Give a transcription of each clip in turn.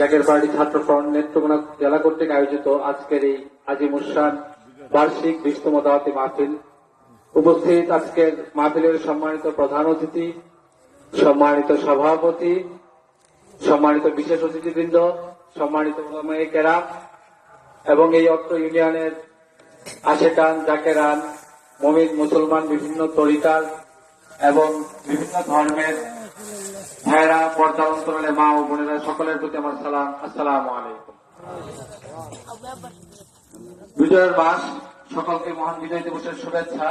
Zaker party ছাত্র front Netrokona জেলা কর্তৃক আয়োজিত আজকের এই আজিম উসান বার্ষিক বিশতম দাওয়াতি মাহফিল। উপস্থিত আজকের মাহফিলের সম্মানিত প্রধান অতিথি, সম্মানিত সভাপতি, সম্মানিত বিশেষ অতিথিবৃন্দ, সম্মানিত কেরাম, এবং এই অত্র ইউনিয়নের আশেকান জাকেরান, মমিন মুসলমান বিভিন্ন তরিকার এবং বিভিন্ন ধর্মের ভাইরা পর্দা অন্তরালে মা ও বোনেরা, সকলের প্রতি আমার সালাম, আসসালাম বিজয়ের মাস, সকলকে মহান বিজয় দিবসের শুভেচ্ছা।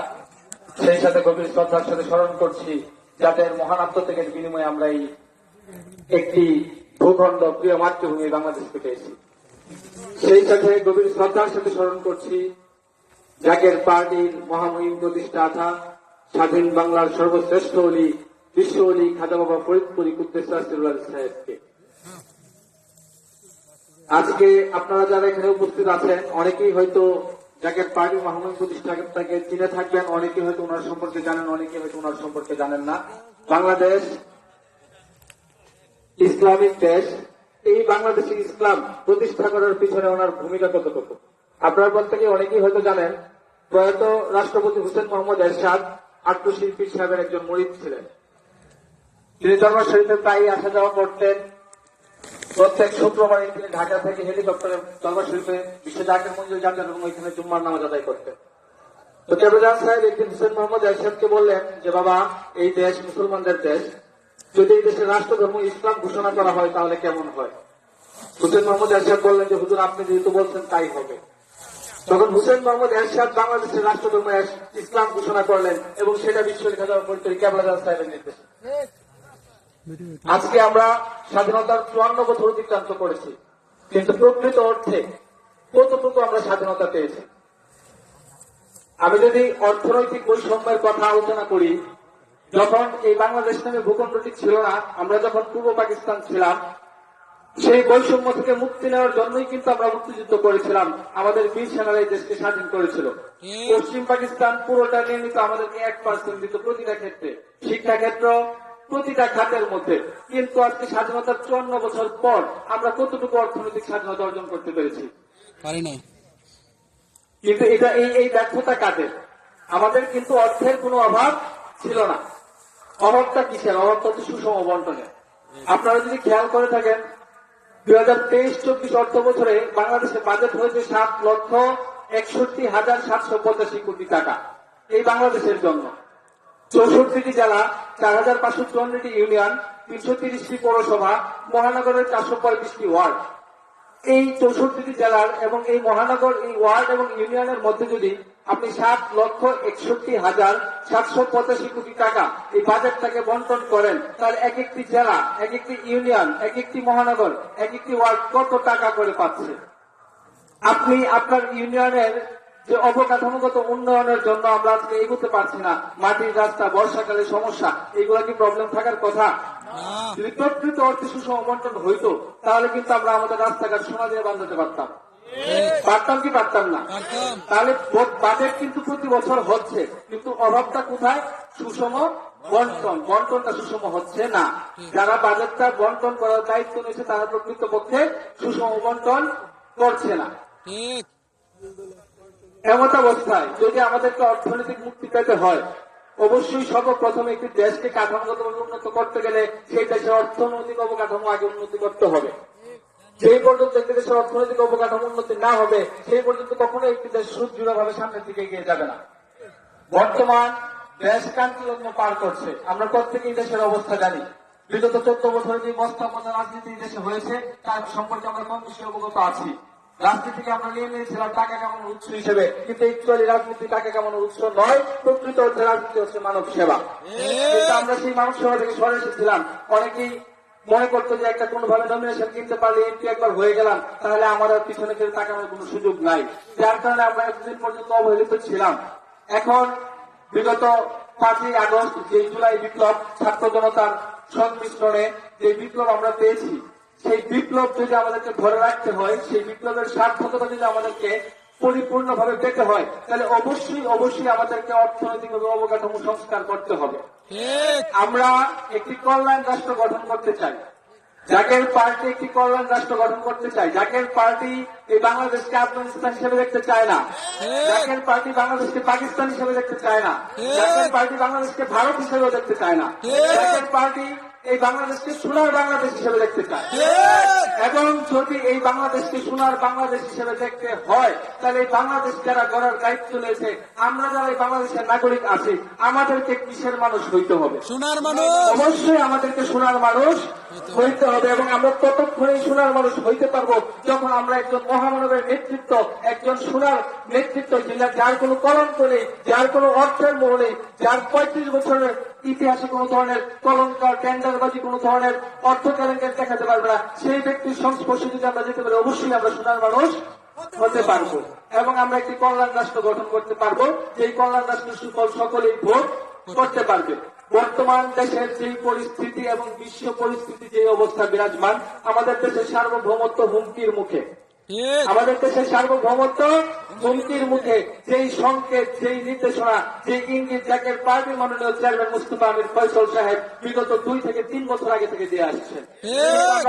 সেই সাথে গভীর শ্রদ্ধার সাথে স্মরণ করছি, যাতে মহান আত্মত্যাগের বিনিময়ে আমরা এই একটি ভূখণ্ড প্রিয় মাতৃভূমি বাংলাদেশকে পেয়েছি সেই সাথে গভীর শ্রদ্ধার সাথে স্মরণ করছি জাকের পার্টির মহামহিম প্রতিষ্ঠাতা স্বাধীন বাংলার সর্বশ্রেষ্ঠ অলি, বিশ্ব অলি খাজা বাবা ফরিদপুরি কুদ্দেশ্বর সাহেবকে। আজকে আপনারা যারা এখানে উপস্থিত আছেন, অনেকেই হয়তো জাকের পার্টি মহামহিম প্রতিষ্ঠাতাকে চিনে থাকবেন, অনেকেই হয়তো ওনার সম্পর্কে জানেন অনেকে হয়তো ওনার সম্পর্কে জানেন না। বাংলাদেশ ইসলামিক দেশ, এই বাংলাদেশে ইসলাম প্রতিষ্ঠা করার পিছনে ওনার ভূমিকা কতটুকু? আপনার প্রত্যেকে অনেকেই হয়তো জানেন, প্রয়াত রাষ্ট্রপতি হোসেন মোহাম্মদ এরশাদ আত্মশিল্পী সাহেবের একজন মরিদ ছিলেন। তিনি দরবার শরীফে প্রায় আসা যাওয়া করতেন। প্রত্যেক শুক্রবারে তিনি ঢাকা থেকে হেলিকপ্টারে দরবার শরীফে বিশ্ব জাকের মঞ্জুর যাতেন এবং ওইখানে জুম্মার নামাজ আদায় করতেন। তো কেবলান সাহেব একদিন হোসেন মোহাম্মদ এরশাদকে বললেন যে, বাবা, এই দেশ মুসলমানদের দেশ। যদি এই দেশের রাষ্ট্র রাষ্ট্রধর্ম ইসলাম ঘোষণা করা হয় তাহলে কেমন হয়? হুসেন মোহাম্মদ এরশাদ বললেন যে, হুজুর, আপনি যেহেতু বলছেন তাই হবে। তখন হুসেন মোহাম্মদ এরশাদ বাংলাদেশের রাষ্ট্রধর্ম ইসলাম ঘোষণা করলেন এবং সেটা বিশ্ব লেখা যাওয়া পরিচয় কেবলাজান সাহেবের নির্দেশে। আজকে আমরা স্বাধীনতার চুয়ান্ন বছর অতিক্রান্ত করেছি। কিন্তু প্রকৃত অর্থে কতটুকু আমরা স্বাধীনতা পেয়েছি? আমি যদি অর্থনৈতিক বৈষম্যের কথা আলোচনা করি, যখন এই বাংলাদেশ নামে ভূখণ্ডটি ছিল না, আমরা যখন পূর্ব পাকিস্তান ছিলাম সেই বৈষম্য থেকে মুক্তি নেওয়ার জন্যই কিন্তু আমরা মুক্তিযুদ্ধ করেছিলাম। আমাদের বীর সেনারা এই দেশকে স্বাধীন করেছিল। পশ্চিম পাকিস্তান পুরোটা নিয়ে নিত আমাদেরকে এক পার্সেন্ট দিত প্রতিটা ক্ষেত্রে শিক্ষা ক্ষেত্র প্রতিটা খাতের মধ্যে। কিন্তু আজকে স্বাধীনতার চুয়ান্ন বছর পর আমরা কতটুকু অর্থনৈতিক স্বাধীনতা অর্জন করতে পেরেছি? কিন্তু এটা এই এই ব্যর্থতা কাদের? আমাদের কিন্তু অর্থের কোনো অভাব ছিল না। অভাবটা কিসের? অভাবটা হচ্ছে সুষম বন্টনে আপনারা যদি খেয়াল করে থাকেন দুই হাজার তেইশ চব্বিশ অর্থ বছরে বাংলাদেশের বাজেট হয়েছে সাত লক্ষ একষট্টি হাজার সাতশো পঁচাশি কোটি টাকা। এই বাংলাদেশের জন্য। চৌষট্টিটি জেলা, চার হাজার পাঁচশো চুয়ান্নটি ইউনিয়ন, তিনশো তিরিশটি পৌরসভা, মহানগরের চারশো পঁয়ত্রিশটি ওয়ার্ড। এই চৌষট্টিটি জেলার এবং এই মহানগর, এই ওয়ার্ড এবং ইউনিয়নের মধ্যে যদি আপনি সাত লক্ষ একষট্টি হাজার সাতশো পঁচাশি কোটি টাকা এই বাজেটটাকে বন্টন করেন। তাহলে এক একটি জেলা এক একটি ইউনিয়ন এক একটি মহানগর এক একটি ওয়ার্ড কত টাকা করে পাচ্ছে? আপনি আপনার ইউনিয়নের যে অবকাঠামোগত উন্নয়নের জন্য আমরা আজকে এগোতে পারছি না মাটির রাস্তা বর্ষাকালে সমস্যা এগুলা কি প্রবলেম থাকার কথা? যদি প্রকৃত অর্থে সুষম বন্টন হইতো তাহলে কিন্তু আমরা আমাদের রাস্তাঘাট সোনা দিয়ে বাঁধাতে পারতাম। পারতাম কি পারতাম না। তাহলে বাজেট কিন্তু প্রতি বছর হচ্ছে কিন্তু অভাবটা কোথায়? সুষম বন্টন। বন্টনটা সুষম হচ্ছে না। যারা বাজেটটা বন্টন করার দায়িত্ব নিয়েছে তারা প্রকৃত পক্ষে সুষম বন্টন করছে না। এমত অবস্থায় যদি আমাদেরকে অর্থনৈতিক মুক্তি পেতে হয় অবশ্যই সর্বপ্রথম একটি দেশকে কাঠামোগতভাবে উন্নত করতে গেলে সেই দেশের অর্থনৈতিক অবকাঠামো আগে উন্নতি করতে হবে। সেই পর্যন্ত একটি দেশের অর্থনৈতিক অবকাঠামো উন্নতি না হবে, সেই পর্যন্ত কখনো একটি দেশ সুদৃঢ় ভাবে সামনের দিকে এগিয়ে যাবে না। বর্তমান দেশ কান্তিলগ্ন পার করছে। আমরা প্রত্যেকেই দেশের অবস্থা জানি। বিগত চোদ্দ বছরে যে মস্তাপনা রাজনীতি দেশে হয়েছে, তার সম্পর্কে আমরা কম বেশি অবগত আছি। রাজনীতিকে আমরা নিয়ে নিয়েছিলাম টাকা কামানোর উৎস হিসেবে, কিন্তু একচুয়ালি রাজনীতি টাকা কামানোর উৎস নয়, প্রকৃত অর্থে রাজনীতি হচ্ছে মানব সেবা। কিন্তু আমরা সেই মানব সেবা থেকে সরে এসেছিলাম। অনেকেই মনে করতো যে একটা কোনোভাবে নমিনেশন কিনতে পারলে এমপি একবার হয়ে গেলাম, তাহলে আমার পিছনে কেউ তাকানোর কোনো সুযোগ নাই। যার কারণে আমরা এতদিন পর্যন্ত অবহেলিত ছিলাম। এখন বিগত পাঁচই আগস্ট যে জুলাই বিপ্লব, ছাত্র জনতার সংমিশ্রণে যে বিপ্লব আমরা পেয়েছি, সেই বিপ্লব যদি আমাদেরকে ধরে রাখতে হয়, সেই বিপ্লবের সার্থকতা যদি আমাদেরকে পরিপূর্ণভাবে পেতে হয়, তাহলে অবশ্যই অবশ্যই আমাদেরকে অর্থনৈতিকভাবে অবকাঠামো সংস্কার করতে হবে। আমরা একটি কল্যাণ রাষ্ট্র গঠন করতে চাই। জাকের পার্টি একটি কল্যাণ রাষ্ট্র গঠন করতে চাই। জাকের পার্টি এই বাংলাদেশকে আফগানিস্তান হিসেবে দেখতে চায় না। জাকের পার্টি বাংলাদেশকে পাকিস্তান হিসেবে দেখতে চায় না। জাকের পার্টি বাংলাদেশকে ভারত হিসেবে দেখতে চায় না। জাকের পার্টি এই বাংলাদেশকে সোনার বাংলাদেশ হিসেবে দেখতে চায়। এবং যদি এই বাংলাদেশকে সোনার বাংলাদেশ হিসেবে দেখতে হয় তাহলে এই বাংলাদেশ যারা গড়ার দায়িত্ব নিয়েছে আমরা যারা এই বাংলাদেশের নাগরিক আছি আমাদেরকে কিসের মানুষ হইতে হবে? সোনার মানুষ! অবশ্যই আমাদেরকে সোনার মানুষ হইতে হবে এবং আমরা ততক্ষণে সোনার মানুষ হইতে পারব যখন আমরা একজন মহামানবের নেতৃত্ব একজন সোনার নেতৃত্ব যিনি যার কোনো কলঙ্ক নেই যার কোনো অর্থের মোহ নেই যার পঁয়ত্রিশ বছরের ইতিহাসে কোনো ধরনের কলঙ্কার টেন্ডারবাজি, কোনো ধরনের অর্থ কেলেঙ্কার দেখাতে পারবে না। সেই ব্যক্তির সংস্পর্শে যদি আমরা যেতে পারি, অবশ্যই আমরা সোনার মানুষ হতে পারব এবং আমরা একটি কল্যাণ রাষ্ট্র গঠন করতে পারব। যেই কল্যাণ রাষ্ট্র সুফল সকলেই ভোট করতে পারবে। বর্তমান দেশের যে পরিস্থিতি এবং বিশ্ব পরিস্থিতি যে অবস্থা বিরাজমান, আমাদের দেশের সার্বভৌমত্ব হুমকির মুখে। আমাদের দেশের সার্বভৌমত্ব হুমকির মুখে যেই সংকেত যেই নির্দেশনা যে ইঙ্গিত জাকের পার্টির মাননীয় চেয়ারম্যান মুস্তফা আমির ফয়সল সাহেব বিগত দুই থেকে তিন বছর আগে থেকে দিয়ে আসছেন।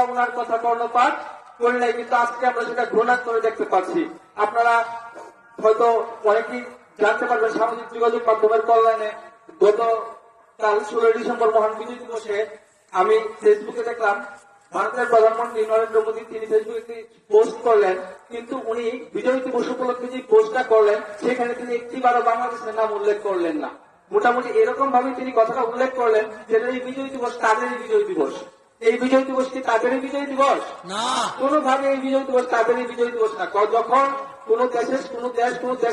ওনার কথা কর্ণপাত করি নাই কিন্তু আজকে আমরা সেটা ঘৃণা করে দেখতে পাচ্ছি। আপনারা হয়তো অনেকেই জানতে পারবেন সামাজিক যোগাযোগ মাধ্যমের কল্যাণে গত কাল ষোলোই ডিসেম্বর মহান বিজয় দিবসে আমি ফেসবুকে দেখলাম ভারতের প্রধানমন্ত্রী নরেন্দ্র মোদী তিনি ফেসবুকে পোস্ট করলেন। কিন্তু উনি বিজয় দিবস উপলক্ষে যে পোস্টটা করলেন সেখানে তিনি একটিবারও বাংলাদেশের নাম উল্লেখ করলেন না। মোটামুটি এরকম ভাবে তিনি কথাটা উল্লেখ করলেন যে এই বিজয় দিবস তাদেরই বিজয় দিবস। এই বিজয় দিবস কি তাদেরই বিজয় দিবস? না। কোনোভাবে এই বিজয় দিবস তাদেরই বিজয় দিবস না। যখন কোন দেশের কোন দেশ কোন দেশ